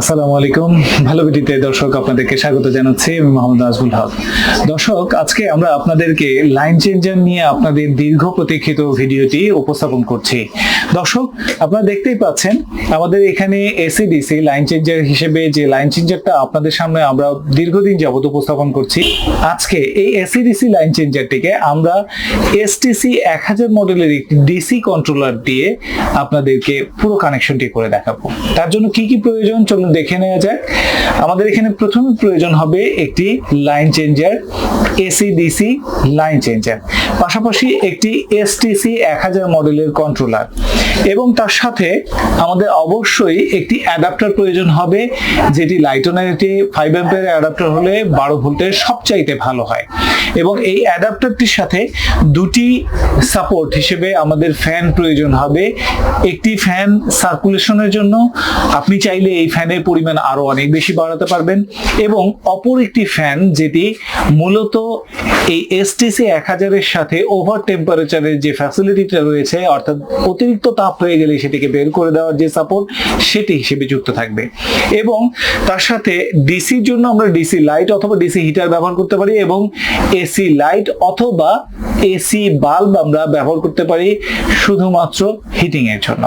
আসসালামু আলাইকুম। ভালো ভিডিওতে দর্শক আপনাদেরকে স্বাগত জানাচ্ছি, আমি মোহাম্মদ নাজমুল হক। দর্শক, আজকে আমরা আপনাদেরকে লাইন চেঞ্জার নিয়ে আপনাদের দীর্ঘ প্রতীক্ষিত ভিডিওটি উপস্থাপন করছি। দর্শক, আপনারা দেখতেই পাচ্ছেন, আমাদের এখানে এসিডিসি লাইন চেঞ্জার হিসেবে যে লাইন চেঞ্জারটা আপনাদের সামনে আমরা দীর্ঘদিন যাবত উপস্থাপন করছি, আজকে এই এসিডিসি লাইন চেঞ্জারটিকে আমরা এসটিসি এক হাজার মডেলের একটি ডিসি কন্ট্রোলার দিয়ে আপনাদেরকে পুরো কানেকশনটি করে দেখাবো। তার জন্য কি কি প্রয়োজন? চলুন দেখে নেওয়া যাক। আমাদের এখানে প্রথমে প্রয়োজন হবে একটি line changer AC DC line changer পাশাপাশি একটি এসটিসি এক হাজার মডেলের কন্ট্রোলার এবং তার সাথে আমাদের অবশ্যই একটি অ্যাডাপ্টার প্রয়োজন হবে, যেটি লাইটনের একটি ফাইভ অ্যাম্পের অ্যাডাপ্টার হলে বারো ভোল্টের সবচাইতে ভালো হয়। এবং এই অ্যাডাপ্টারটির সাথে দুটি সাপোর্ট হিসেবে আমাদের ফ্যান প্রয়োজন হবে। একটি ফ্যান সার্কুলেশনের জন্য। আপনি চাইলে এই ফ্যানের পরিমাণ আরও অনেক বেশি বাড়াতে পারবেন এবং অপর একটি ফ্যান যেটি মূলত এই এসটিসি এক হাজারের সাথে ওভার টেম্পারেচারের যে ফ্যাসিলিটিটা রয়েছে, অর্থাৎ অতিরিক্ত তাপ হয়ে গেলে সেটিকে বের করে দেওয়ার যে সাপোর্ট সেটি হিসেবে যুক্ত থাকবে। এবং তার সাথে ডিসির জন্য আমরা ডিসি লাইট অথবা ডিসি হিটার ব্যবহার করতে পারি এবং এসি লাইট অথবা এসি বাল্ব আমরা ব্যবহার করতে পারি শুধুমাত্র হিটিং এর জন্য।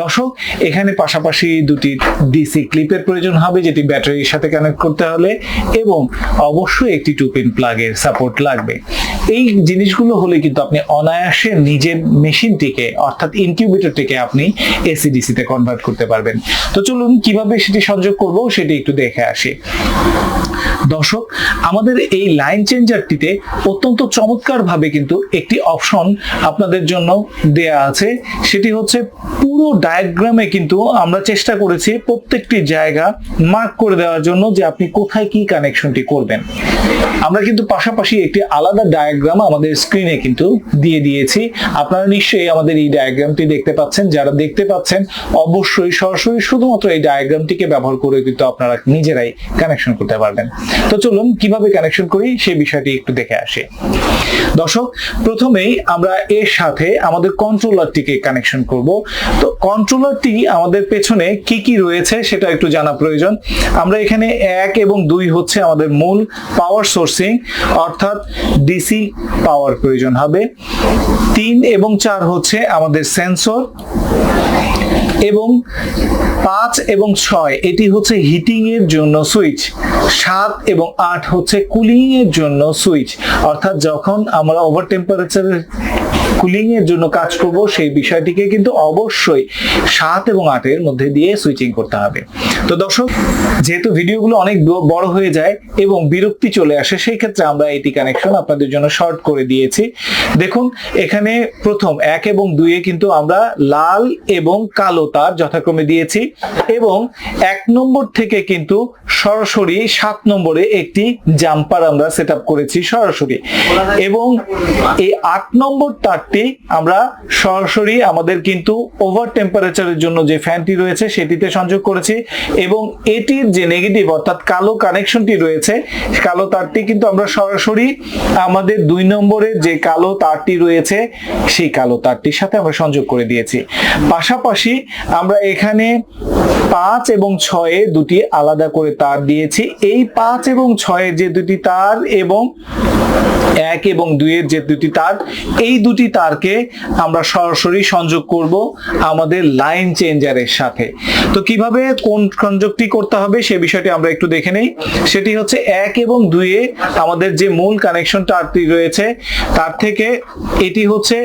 দর্শক, এখানে পাশাপাশি দুটি ডিসি ক্লিপের প্রয়োজন হবে যেটি ব্যাটারির সাথে কানেক্ট করতে হলে এবং অবশ্যই একটি টু পিন প্লাগের সাপোর্ট লাগবে। এই জিনিসগুলো হলে কিন্তু আপনি অনায়াসে নিজের মেশিনটিকে অর্থাৎ ইনকিউবেটরটিকে আপনি এসিডিসি তে কনভার্ট করতে পারবেন। তো চলুন কীভাবে সেটি সংযোগ করব সেটি একটু দেখে আসি। দর্শক, আমাদের এই লাইন চেঞ্জারটিতে অত্যন্ত চমৎকার ভাবে কিন্তু একটি অপশন আপনাদের জন্য দেয়া আছে। সেটি হচ্ছে পুরো ডায়াগ্রামে কিন্তু আমরা চেষ্টা করেছি প্রত্যেকটি জায়গা মার্ক করে দেওয়ার জন্য যে আপনি কোথায় কি কানেকশনটি করবেন। আমরা কিন্তু পাশাপাশি একটি আলাদা ডায়াগ্রাম আমাদের স্ক্রিনে কিন্তু দিয়ে দিয়েছি। আপনারা নিশ্চয়ই আমাদের এই ডায়াগ্রামটি দেখতে পাচ্ছেন। যারা দেখতে পাচ্ছেন, অবশ্যই সরাসরি শুধুমাত্র এই ডায়াগ্রামটিকে ব্যবহার করে কিন্তু আপনারা নিজেরাই কানেকশন করতে পারবেন। তো চলুন, কীভাবে কানেকশন করি সেই বিষয়টি একটু দেখে আসি। দর্শক, প্রথমেই আমরা এর সাথে আমাদের কন্ট্রোলারটিকে কানেকশন করব। তো কন্ট্রোলারটি আমাদের পেছনে কি কি রয়েছে সেটা একটু জানা প্রয়োজন। আমরা এখানে এক এবং দুই হচ্ছে আমাদের মূল পাওয়ার সোর্সিং অর্থাৎ ডিসি পাওয়ার প্রয়োজন হবে। তিন এবং চার হচ্ছে আমাদের সেন্সর এবং পাঁচ এবং ছয়, এটি হচ্ছে হিটিং এর জন্য সুইচ সাত এবং আট হচ্ছে কুলিং এর জন্য সুইচ অর্থাৎ যখন আমরা ওভার টেম্পারেচারের কুলিং এর জন্য কাজ করব, সেই বিষয়টিকে কিন্তু অবশ্যই সাত এবং আটের মধ্যে দিয়ে সুইচিং করতে হবে। তো দর্শক, যেহেতু ভিডিওগুলো অনেক বড় হয়ে যায় এবং বিরক্তি চলে আসে, সেই ক্ষেত্রে আমরা এটি কানেকশন আপনাদের জন্য শর্ট করে দিয়েছি। দেখুন, এখানে প্রথম এক এবং দুইয়ে কিন্তু আমরা লাল এবং কালো তার যথাক্রমে দিয়েছি এবং এক নম্বর থেকে কিন্তু সরাসরি সাত নম্বরে একটি জাম্পার আমরা সেট করেছি সরাসরি। এবং এই আট নম্বর তারটি আমরা সরাসরি আমাদের কিন্তু ওভার টেম্পারেচারের জন্য যে ফ্যানটি রয়েছে সেটিতে সংযোগ করেছি এবং এটির যে নেগেটিভ অর্থাৎ কালো কানেকশনটি রয়েছে, কালো তারটি কিন্তু আমরা সরাসরি আমাদের দুই নম্বরের যে কালো তারটি রয়েছে, সেই কালো তারটির সাথে আমরা সংযোগ করে দিয়েছি। পাশাপাশি আমরা এখানে পাঁচ এবং ছয়ে দুটি আলাদা করে তার দিয়েছি। এই পাঁচ এবং ছয়ের যে দুটি তার এবং এক এবং দুইয়ের যে দুটি তার, এই দুটি তারকে আমরা সরাসরি সংযোগ করব আমাদের লাইন চেঞ্জারের সাথে। তো কীভাবে কোন সংযোগটি করতে হবে সে বিষয়টি আমরা একটু দেখে নেই। সেটি হচ্ছে এক এবং দুইয়ে আমাদের যে মূল কানেকশন তারটি রয়েছে, তার থেকে এটি হচ্ছে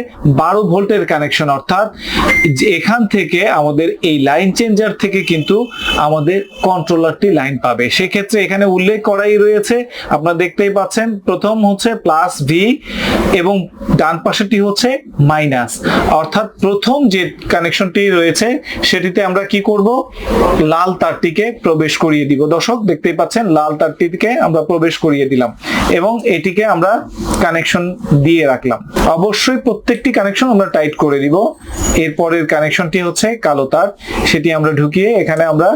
বারো ভোল্টের কানেকশন অর্থাৎ এখান থেকে আমাদের এই লাইন চেঞ্জার থেকে কিন্তু আমাদের কন্ট্রোলারটি লাইন পাবে। সেক্ষেত্রে এখানে উল্লেখ করাই রয়েছে, আপনারা দেখতেই পাচ্ছেন, প্রথম হচ্ছে প্লাস ভি এবং ডান পাশেটি হচ্ছে মাইনাস অর্থাৎ প্রথম যে কানেকশনটি রয়েছে, সেটিতে আমরা কি করব? লাল তারটিকে প্রবেশ করিয়ে দিব। দর্শক, দেখতেই পাচ্ছেন, লাল তারটিকে আমরা প্রবেশ করিয়ে দিলাম এবং এটিকে আমরা কানেকশন দিয়ে রাখলাম। অবশ্যই প্রত্যেকটি কানেকশন আমরা টাইট করে দিব। এরপরের কানেকশনটি হচ্ছে কালো তার। সেটি আমরা ঢুকিয়ে এখানে আমরা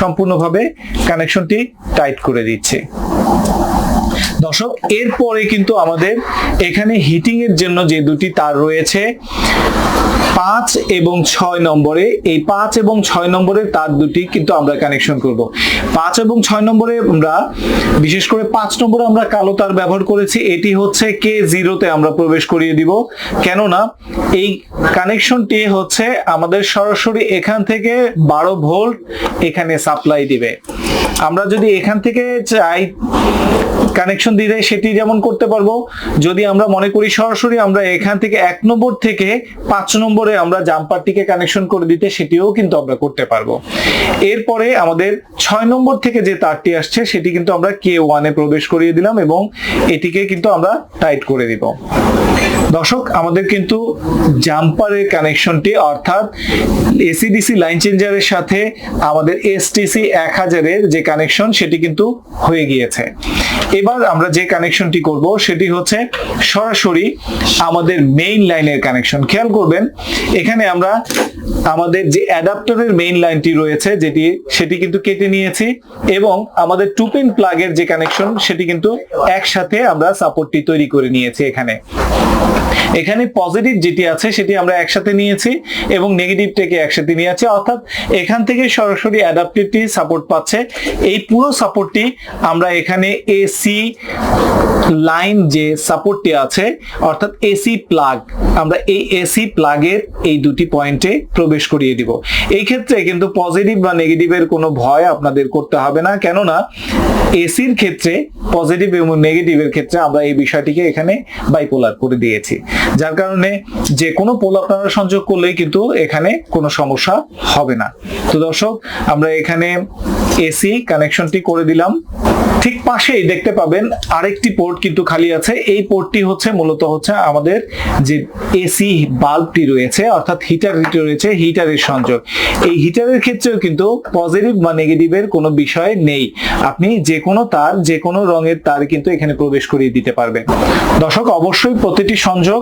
সম্পূর্ণভাবে কানেকশনটি টাইট করে দিচ্ছি। দর্শক, এরপরে কিন্তু আমাদের এখানে হিটিং এর জন্য যে দুটি তার রয়েছে, পাঁচ এবং ছয় নম্বরে, এই পাঁচ এবং ছয় নম্বরে তার দুটি কিন্তু আমরা কানেকশন করব। পাঁচ এবং ছয় নম্বরে আমরা, বিশেষ করে পাঁচ নম্বরে আমরা কালো তার ব্যবহার করেছি, এটি হচ্ছে কে জিরোতে আমরা প্রবেশ করিয়ে দিব। কেননা, এই কানেকশনটি হচ্ছে আমাদের সরাসরি এখান থেকে বারো ভোল্ট এখানে সাপ্লাই দিবে। আমরা যদি এখান থেকে চাই কানেকশন দিলে সেটি যেমন করতে পারব, যদি আমরা মনে করি সরাসরি আমরা এখান থেকে এক নম্বর থেকে পাঁচ নম্বরে আমরা জাম্পারটিকে কানেকশন করে দিতে সেটিও কিন্তু আমরা করতে পারব। এরপরে আমাদের ছয় নম্বর থেকে যে তারটি আসছে, সেটি কিন্তু আমরা কে ওয়ানে প্রবেশ করিয়ে দিলাম এবং এটিকে কিন্তু আমরা টাইট করে দিব। দর্শক, আমাদের কিন্তু জাম্পারের কানেকশনটি, অর্থাৎ এসিডিসি লাইন চেঞ্জারের সাথে আমাদের এসটিসি এক হাজারের যে কানেকশন, সেটি কিন্তু হয়ে গিয়েছে। এবার আমরা যে কানেকশনটি করব, সেটি হচ্ছে সরাসরি আমাদের মেইন লাইনের কানেকশন। খেয়াল করবেন, এখানে আমরা আমাদের যে অ্যাডাপ্টারের মেইন লাইনটি রয়েছে, যেটি, সেটি কিন্তু কেটে নিয়েছি এবং আমাদের টু পিন প্লাগের যে কানেকশন, সেটি কিন্তু একসাথে আমরা সাপোর্টটি তৈরি করে নিয়েছি এখানে। এখানে পজিটিভ যেটি আছে সেটি আমরা একসাথে নিয়েছি এবং নেগেটিভটাকে একসাথে নিয়েছি। অর্থাৎ এখান থেকে সরাসরি অ্যাডাপ্টিভটি সাপোর্ট পাচ্ছে। এই পুরো সাপোর্টটি আমরা এখানে এসি লাইন যে সাপোর্টটি আছে, অর্থাৎ এসি প্লাগ আমরা এই এসি প্লাগের এই দুটি পয়েন্টে প্রবেশ করিয়ে দিব। এই ক্ষেত্রে কিন্তু পজিটিভ বা নেগেটিভের কোনো ভয় আপনাদের করতে হবে না। কেননা এসির ক্ষেত্রে পজিটিভ এবং নেগেটিভের ক্ষেত্রে আমরা এই বিষয়টিকে এখানে বাইপোলার করে দিয়েছি। যার কারণে যে কোনো পোল আপনারা সংযোগ করলেই কিন্তু এখানে কোনো সমস্যা হবে না। তো দর্শক, আমরা এখানে এসি কানেকশনটি করে দিলাম। ঠিক পাশেই দেখতে পাবেন আরেকটি পোর্ট কিন্তু খালি আছে। এই পোর্টটি হচ্ছে মূলত হচ্ছে আমাদের যে এসি বাল্বটি রয়েছে, অর্থাৎ হিটারটি রয়েছে হিটারের সংযোগ। এই হিটারের ক্ষেত্রেও কিন্তু পজিটিভ বা নেগেটিভের কোনো বিষয় নেই। আপনি যে কোনো তার যে কোনো রঙের তার কিন্তু এখানে প্রবেশ করিয়ে দিতে পারবেন। দর্শক, অবশ্যই প্রতিটি সংযোগ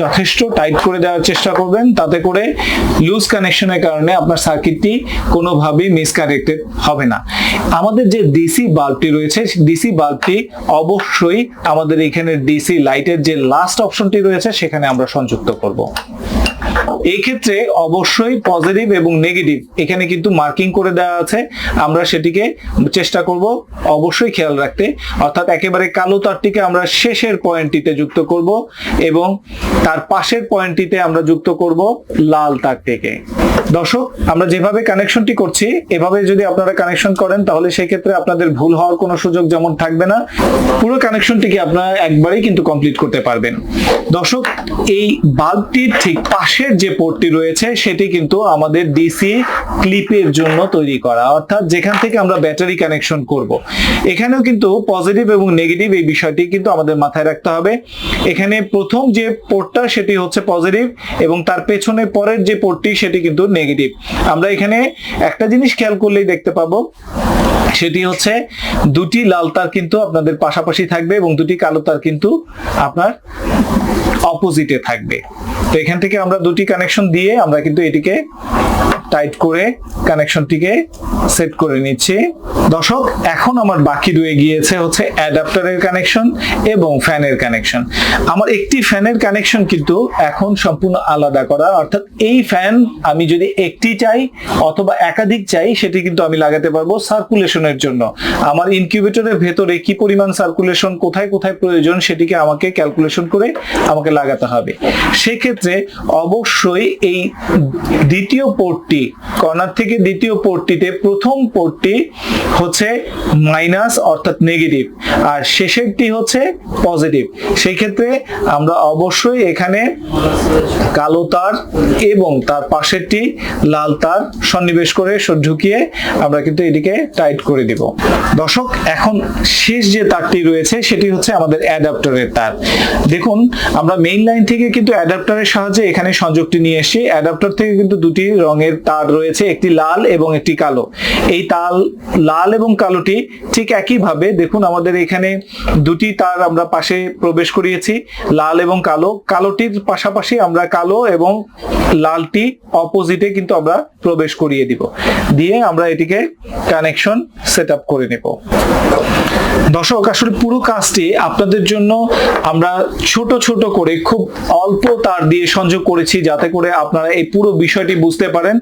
যথেষ্ট টাইট করে দেওয়ার চেষ্টা করবেন। তাতে করে লুজ কানেকশনের কারণে আপনার সার্কিটটি কোনোভাবেই মিসকানেক্টেড হবে না। আমাদের যে ডিসি বাল্বটি রয়েছে, ডিসি বাল্বটি অবশ্যই আমাদের এখানে ডিসি লাইটের যে লাস্ট অপশনটি রয়েছে, সেখানে আমরা সংযুক্ত করব। এই ক্ষেত্রে অবশ্যই পজিটিভ এবং নেগেটিভ এখানে কিন্তু মার্কিং করে দেওয়া আছে। আমরা সেটিকে চেষ্টা করব অবশ্যই খেয়াল রাখতে। অর্থাৎ একেবারে কালো তারটিকে আমরা শেষের পয়েন্টটিতে যুক্ত করব এবং তার পাশের পয়েন্টটিতে আমরা যুক্ত করব লাল তারটিকে দর্শক, আমরা যেভাবে কানেকশনটি করছি, এভাবে যদি আপনারা কানেকশন করেন, তাহলে সেই ক্ষেত্রে আপনাদের ভুল হওয়ার কোনো সুযোগ যেমন থাকবে না। পুরো কানেকশনটিকে আপনারা একবারেই কিন্তু কমপ্লিট করতে পারবেন। দর্শক, এই বাল্বটির ঠিক পাশের যে পোর্টটি রয়েছে, সেটি কিন্তু আমাদের ডিসি ক্লিপের জন্য তৈরি করা। অর্থাৎ যেখান থেকে আমরা ব্যাটারি কানেকশন করব। এখানেও কিন্তু পজিটিভ এবং নেগেটিভ এই বিষয়টি কিন্তু আমাদের মাথায় রাখতে হবে। এখানে প্রথম যে পোর্টটা, সেটি হচ্ছে পজিটিভ এবং তার পেছনে পরের যে পোর্টটি, সেটি কিন্তু নেগেটিভ আমরা এখানে একটা জিনিস খেয়াল করলেই দেখতে পাবো, সেটি হচ্ছে দুটি লাল তার কিন্তু আপনাদের পাশাপাশি থাকবে এবং দুটি কালো তার কিন্তু আপনার অপোজিটে থাকবে। তো এখান থেকে আমরা দুটি কানেকশন দিয়ে আমরা কিন্তু এটিকে টাইট করে কানেকশনটিকে সেট করে নিচ্ছি। দর্শক, এখন আমার বাকি রয়ে গিয়েছে হচ্ছে অ্যাডাপ্টারের কানেকশন এবং ফ্যানের কানেকশন আমার একটি ফ্যানের কানেকশন কিন্তু এখন সম্পূর্ণ আলাদা করা, অর্থাৎ এই ফ্যান আমি যদি একটি চাই অথবা একাধিক চাই, সেটি কিন্তু আমি লাগাতে পারব সার্কুলেশনের জন্য। আমার ইনকিউবেটরের ভেতরে কি পরিমাণ সার্কুলেশন কোথায় কোথায় প্রয়োজন, সেটিকে আমাকে ক্যালকুলেশন করে আমাকে লাগাতে হবে। সেক্ষেত্রে অবশ্যই এই দ্বিতীয় পোর্টটি কর্নার থেকে দ্বিতীয় পোর্টটিতে প্রথম পোর্টটি হচ্ছে মাইনাস অর্থাৎ নেগেটিভ, আর শেষেরটি হচ্ছে পজিটিভ। সেই ক্ষেত্রে আমরা অবশ্যই এখানে কালো তার এবং তার পাশেরটি লাল তার সন্নিবেশ করে ঢুকিয়ে আমরা কিন্তু এটিকে টাইট করে দিব। দর্শক, এখন শেষ যে তারটি রয়েছে, সেটি হচ্ছে আমাদের অ্যাডাপ্টারের তার। দেখুন, আমরা মেইন লাইন থেকে কিন্তু অ্যাডাপ্টারের সাহায্যে এখানে সংযোগটি নিয়ে এসেছি। অ্যাডাপ্টার থেকে কিন্তু দুটি রঙের তার রয়েছে একটি লাল এবং একটি কালো। এই তাল, লাল এবং কালোটি ঠিক একইভাবে দেখুন আমাদের এখানে দুটি তার আমরা পাশে প্রবেশ করিয়েছি, লাল এবং কালো। কালোটির পাশাপাশি আমরা কালো এবং লালটি অপোজিটে কিন্তু আমরা প্রবেশ করিয়ে দিব। দিয়ে আমরা এটিকে কানেকশন সেট করে নেব। দর্শক, আসলে পুরো কাজটি আপনাদের জন্য আমরা ছোট ছোট করে খুব অল্প তার দিয়ে সংযোগ করেছি যাতে করে আপনারা এই পুরো বিষয়টি বুঝতে পারেন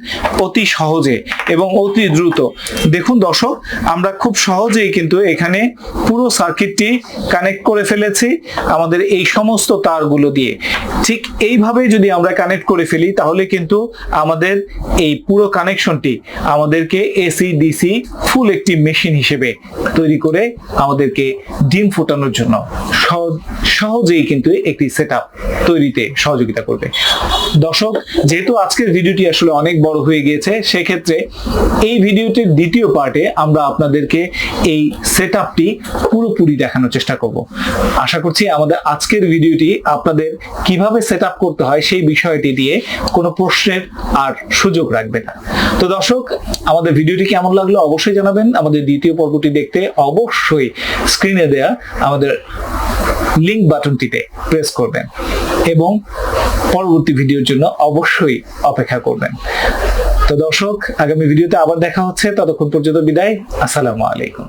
অতি সহজে এবং অতি দ্রুত। দেখুন দর্শক, আমরা খুব সহজেই কিন্তু এখানে পুরো সার্কিটটি কানেক্ট করে ফেলেছি আমাদের এই সমস্ত তারগুলো দিয়ে। ঠিক এইভাবে যদি আমরা কানেক্ট করে ফেলি, তাহলে কিন্তু আমাদের এই পুরো কানেকশনটি আমাদেরকে এসি ডিসি ফুল একটি মেশিন হিসেবে তৈরি করে আমাদেরকে ডিম ফোটানোর জন্য সহজ- সহজেই কিন্তু একটি সেট তৈরিতে সহযোগিতা করবে। দর্শক, যেহেতু আজকের ভিডিওটি আসলে অনেক বড় হয়ে গিয়েছে, সেক্ষেত্রে এই ভিডিওটির দ্বিতীয় পার্টে আমরা আপনাদেরকে এই সেট আপটি পুরোপুরি দেখানোর চেষ্টা করব। আশা করছি আমাদের আজকের ভিডিওটি আপনাদের কীভাবে সেট করতে হয় সেই বিষয়টি দিয়ে কোনো প্রশ্নের আর সুযোগ রাখবে না। তো দর্শক, আমাদের ভিডিওটি কেমন লাগল অবশ্যই জানাবেন। আমাদের দ্বিতীয় পর্বটি দেখতে অবশ্যই স্ক্রিনে দেয়া আমাদের লিঙ্ক বাটনটিতে প্রেস করবেন। এবং পরবর্তী ভিডিওর জন্য অবশ্যই অপেক্ষা করবেন। তো দর্শক, আগামী ভিডিওতে আবার দেখা হচ্ছে। ততক্ষণ পর্যন্ত বিদায়। আসসালামু আলাইকুম।